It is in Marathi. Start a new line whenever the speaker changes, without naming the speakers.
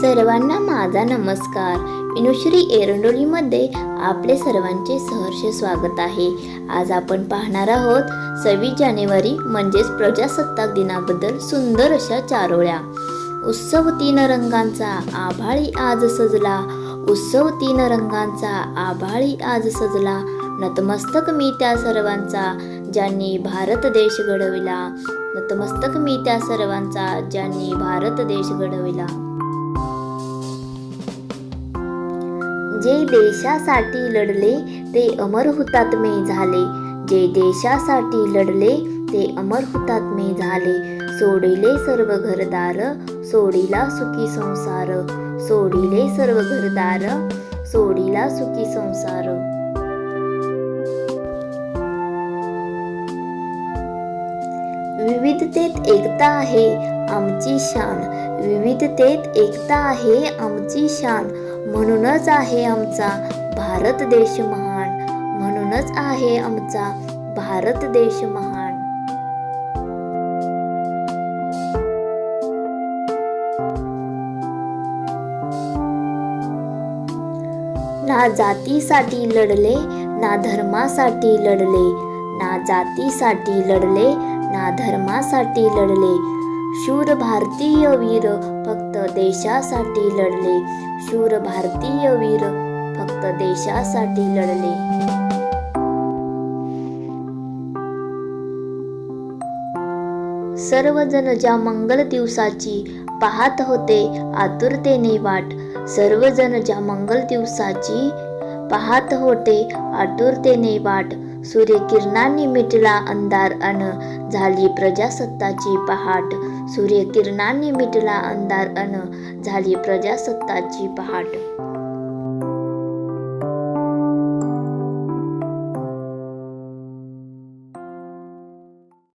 सर्वांना माझा नमस्कार. विनुश्री एरंडोलीमध्ये आपले सर्वांचे सहर्ष स्वागत आहे. आज आपण पाहणार आहोत सव्वीस जानेवारी म्हणजेच प्रजासत्ताक दिनाबद्दल सुंदर अशा चारोळ्या. उत्सव तीन रंगांचा आभाळी आज सजला. उत्सव तीन रंगांचा आभाळी आज सजला. नतमस्तक मी त्या सर्वांचा ज्यांनी भारत देश घडविला. नतमस्तक मी त्या सर्वांचा ज्यांनी भारत देश घडविला. जे देशासाठी लढले ते अमर हुतात्मे झाले. जे देशासाठी लढले ते अमर हुतात्मे झाले. सोडिले सर्व घरदार सोडिला सुखी संसार. सोडिले सर्व घरदार सोडिला सुखी संसार. विविधतेत एकता आहे आमची शान. विविधतेत एकता आहे आमची शान. म्हणूनच आहे आमचा भारत देश महान. म्हणूनच आहे आमचा भारत देश महान. ना जातीसाठी लढले ना धर्मासाठी लढले. ना जातीसाठी लढले ना धर्मासाठी लढले. शूर भारतीय वीर फक्त देशासाठी लढले. शूर भारतीय वीर फक्त देशासाठी लढले. सर्वजण ज्या मंगल दिवसाची पाहत होते आतुरतेने वाट. सर्वजण ज्या मंगल दिवसाची पाहत होते आतुरतेने वाट. सूर्यकिरणांनी मिटला अंधार अन झाली प्रजासत्ताची पहाट. सूर्यकिरणांनी मिटला अंधार अन झाली प्रजासत्ताची पहाट.